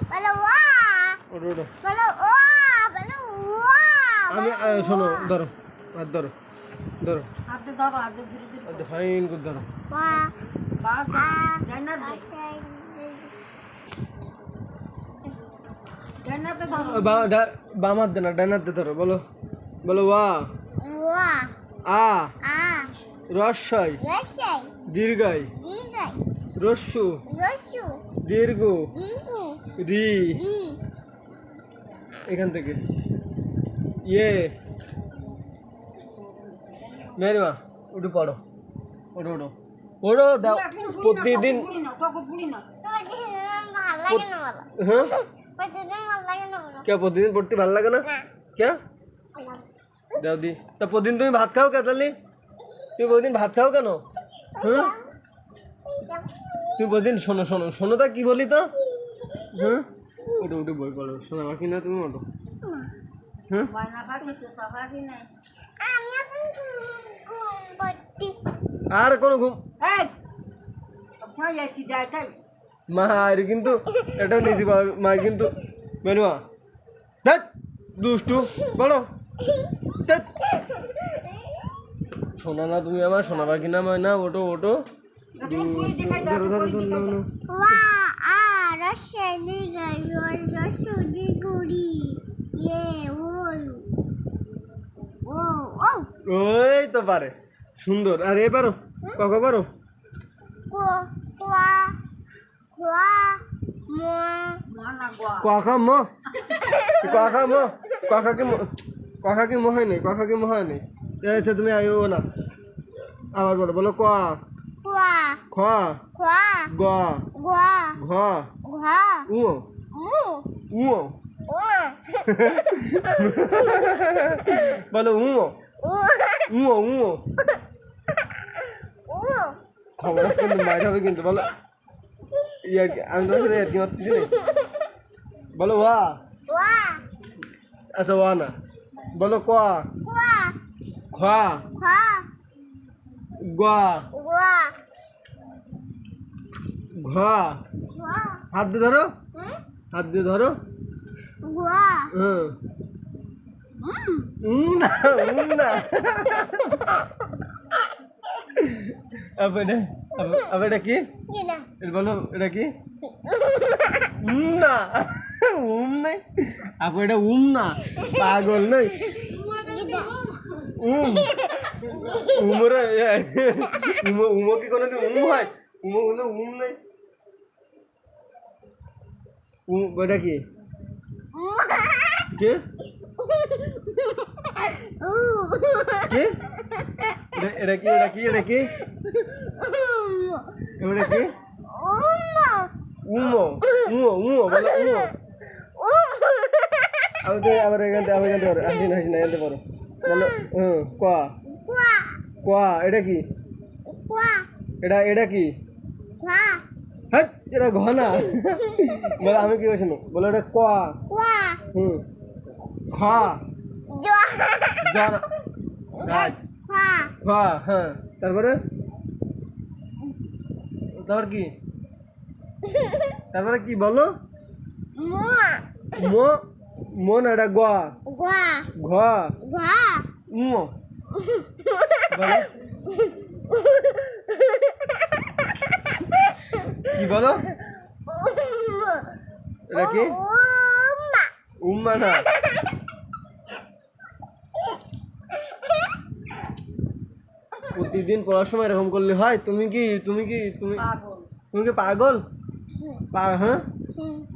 বলো ওয়া। ওটো ওটো। বলো ওয়া। বলো ওয়া। আমি শোনো ধরো হাত ধরো ধরো। হাতে ধরো হাতে ধীরে ধীরে। ফাইন করে ধরো। ওয়া। বা দে। ধরো। বলো। বলো ওয়া। আ। রস্বই রস্যু। রসু দীর্ঘ। দিগু রি। দি এখান থেকে। ইয়ে মেরমা উঠু পড়ো। ওঠো ওঠো। ওঠো দাও। প্রতিদিন পুরি না তখন পুরি না তোমার ভালো লাগে না। বলো হ্যাঁ? প্রতিদিন ভালো লাগে না বলো। কে প্রতিদিন পড়তে ভালো লাগে না? না। কে দাও দি। তা প্রতিদিন তুমি ভাত খাও কে তাহলে? তুমি প্রতিদিন ভাত খাও কেন? হ্যাঁ? তুমি প্রতিদিন শোনো শোনো শোনো তা কি বলি তো? হ্যাঁ? ওটা ওটা বই পড়ো। শোনা বাকি না তুমি ওটো হ্যাঁ? আর কোনো ঘুম তাই? মার কিন্তু এটা নিয়েছি মা কিন্তু মেনুয়া দেখ দুষ্টু বলো। শোনা না তুমি আমার শোনা বাকি না? ময়না ওটো ওটো ইয়ে ওল। ও ও। ওই তো পারে। সুন্দর। আর এ পারো কখন পারো? কাকা ম। কাকা ম? কাকা কি ম- কাকা কি মহাই নেই? কাকা কি মহাই নেই? আচ্ছা তুমি আইও না। আবার বলো বলো ক খ কোয়া গ গোয়া ঘ ঘা উ উ বলো উ ও উ উ ও খবর কিন্তু মাইর হবে কিন্তু বলো আমি তোমার সাথে মারতেছি বলো ওয়া আচ্ছা ওয়া না বলো ক খ খা গ ঘ হাত দিয়ে ধরো। হাত দিয়ে ধরো। না না। আবার এটা কি? বলো, এটা কি? না। উম নাই। আপু এটা উম না। পাগল নাই। উম। উমরে উম উম কি কোনোদিন উম হয়? উম কোনো উম নাই। এটা কি? কে? কে? এটা- কি এটা কি এটা কি? এটা কি? উমো উমো উমো বলো উমো। তো আবার এখান থেকে আবার এখান থেকে হাসি না হাসি না এখান থেকে পড়ো বলো হুম কোয়া। এটা কি? এটা এটা কি? হ্যাঁ এটা ঘনা। বলো আমি কি বলছি? বলো কোয়া কোয়া হুম। খা। জন রাইট হ্যাঁ। তারপরে? তারপর কি? তারপরে কি বলো? মো। মো মন এটা গোয়া ঘ। উমো বলো। কি বলো? এটা কি? উম্মা না। প্রতিদিন পড়ার সময় এরকম করলে হয়? তুমি কি তুমি কি তুমি তুমি কি পাগল? হ্যাঁ?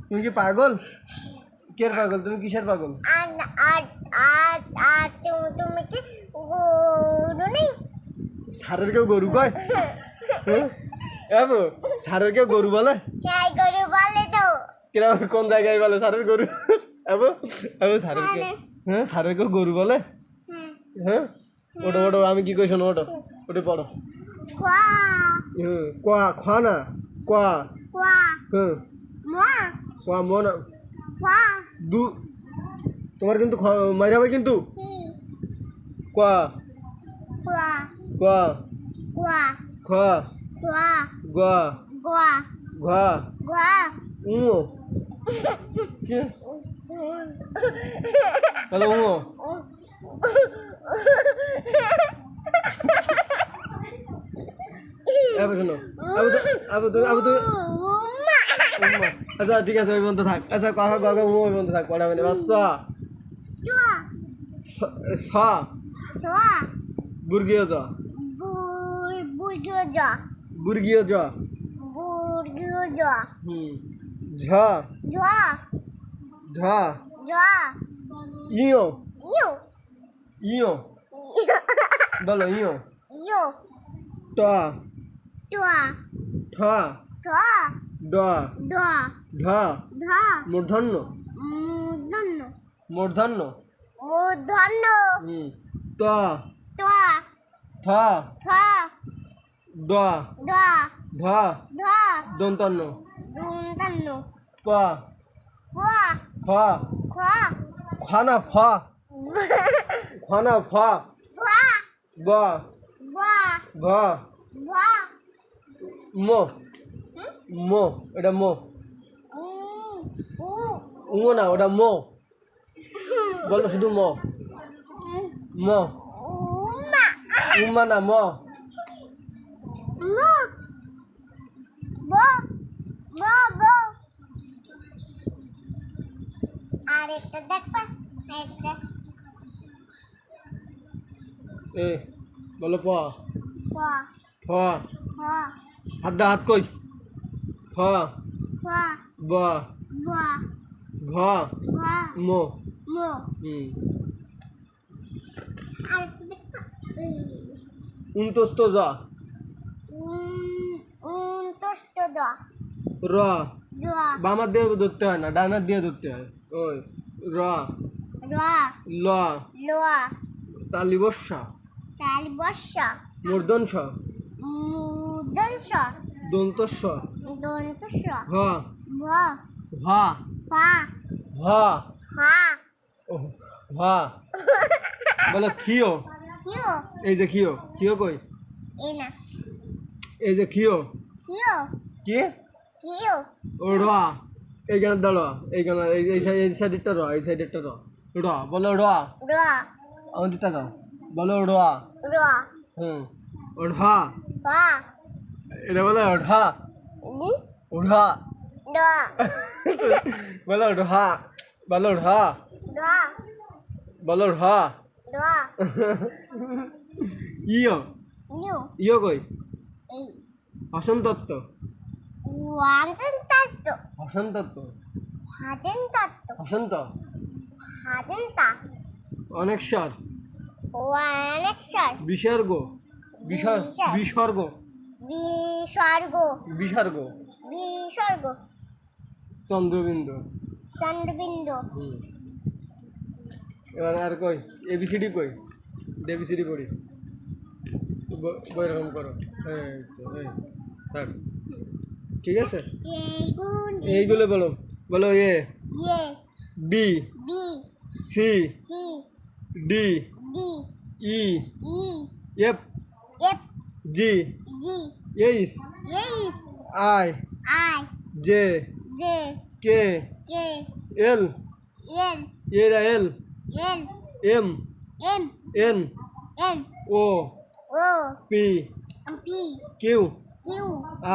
তুমি কি পাগল? কের পাগল? তুমি কিসের পাগল? তুমি তুমি কি গরু নেই? সারের কেউ গরু কয়? হ্যাঁ এবো সারের কেউ গরু বলে? হ্যাঁ গরু বলে তো। কীরকম কোন জায়গায় বলে সারের গরু? এবো এবো সারের কেউ হ্যাঁ। সারের কেউ গরু বলে? হুম হ্যাঁ? ওটো ওটো আমি কি কই শোনো ওটো ওটা পড়ো। কোয়া খোয়া না? কোয়া হুম মোয়া কোয়া মন দু। তোমার কিন্তু মাইরা হবে কিন্তু? কোয়া কোয়া কোয়া খোয়া। গোয়া। গোয়া। ঘা গোয়া। উমো। কি? বলো ও আবু শোনো আবু তো আবু তো আবু তো। আচ্ছা ঠিক আছে ওই বন্ধ থাক। আচ্ছা কাকা কাকা উমো ওই বন্ধ থাক পড়া মানে স। স বুর্গীয় জ। বুর বুর্গিও জ। বুর্গীয় জ। বুর্গিও জ। হুম। ঝ। জোয়া ঝ। জোয়া ইও ইউ ইও বলো ইও ইউ ট। টুয়া ঠ। টোয়া ড। ডোয়া ঢ। ধা মূর্ধন্য। মুদন্ন মূর্ধন্য। মুদন্ন হুম। ত। টোয়া থ। থা। দ। দা। ধ। ধা। দন্তন্য দুন্দন্ন প ওয়া ফ খোয়া খানা ফ। খানা ফ। ওয়া ব ওয়া ভ মো। মো। এটা মো। উ। না ওটা মো। বলো শুধু মো। মো। উমা না মো। আরেকটা দেখবা একটা এ বলো প। ওয়া ফ ওয়া হাত দা হাত কই? ফ ওয়া ব। ওয়া ঘ। ওয়া মো। মো। হুম। আরেকটা দেখবা উনতস্ত দ র। বামার দিয়ে ধরতে হয় না ডানার দিয়ে ধরতে হয়। ওই র। রোয়া ল। লোয়া তালিবস্যা তাল বর্ষা। স মুদর্শ দন্তস্ব। দন্তস হ ভ। ভা। পা ভ। হা ও, ভা। বলো খিও কিও এই যে খিও খিও কই? এ না। এই যে খিও কিও। কি? কিও। ও র এইখানে দাঁড় এইখানে এই এই সাইড এই সাইডেরটা র এই সাইডেরটা র। র বলো র র দিতে দাও। বলো র র হুম। ওঢা পা এটা বলো ওঢা ওঢা বলো ওঢা বলো ওঢা বলো ওঢা ইয়। ইয় কই? হসন তত্ত্ব। ওয়ানজেন তাত্ত হসন তত্ত্ব। হাজেন তাত্ত হসন্ত। হাজেন তা। অনেক স্বর। ওয়ানেকশার বিসর্গ। বিসর্গ। বিসর্গ। বিসর্গ। বিসর্গ। বিসর্গ। চন্দ্রবিন্দু। চন্দ্রবিন্দু। এবার আর কই? এবিসিডি কই? এবিসিডি পড়ি। ব- বই রকম করো এই তো, এই থাক ঠিক আছে এইগুন এইগুলো বলো বলো A A B B C C D D E E F F G G H H I I J J K K L L এরা L L M M N N O O. P P Q Q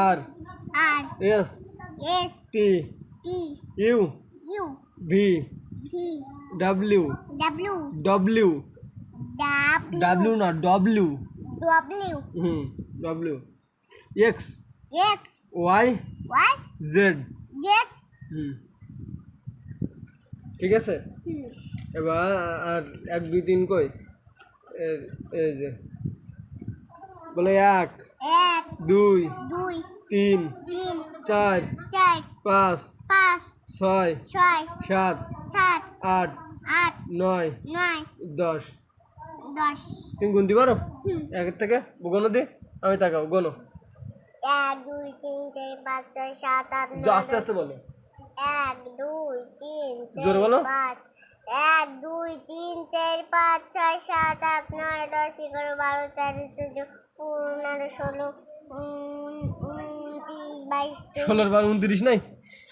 R R S S T T U U V V W W W W না W W hmm W X X Y Y Z Z hmm ঠিক আছে? এবার আর এক দুই তিন কই? এই যে। বলে এক এক দুই দুই তিন তিন চার চার পাঁচ পাঁচ ছয় ছয় সাত সাত আট আট নয় নয় দশ দশ তুমি গুনতে পারো। একের থেকে গোনো দি আমি তাকাও গোনো এক দুই তিন চার পাঁচ ছয় সাত আট আস্তে। আস্তে বলো এক দুই তিন জোরে বলো। এক দুই তিন চার পাঁচ ছয় সাত আট নয় দশ এগারো বারো তেরো চোদ্দ ষোলোর বার উনত্রিশ নাই?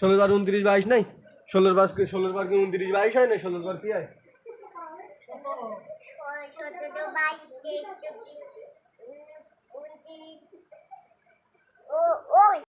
ষোলোর বার উনত্রিশ বাইশ নাই? ষোলোর বার ষোলোর বার কি উনত্রিশ বাইশ হয় না ষোলোর বার কি হয়?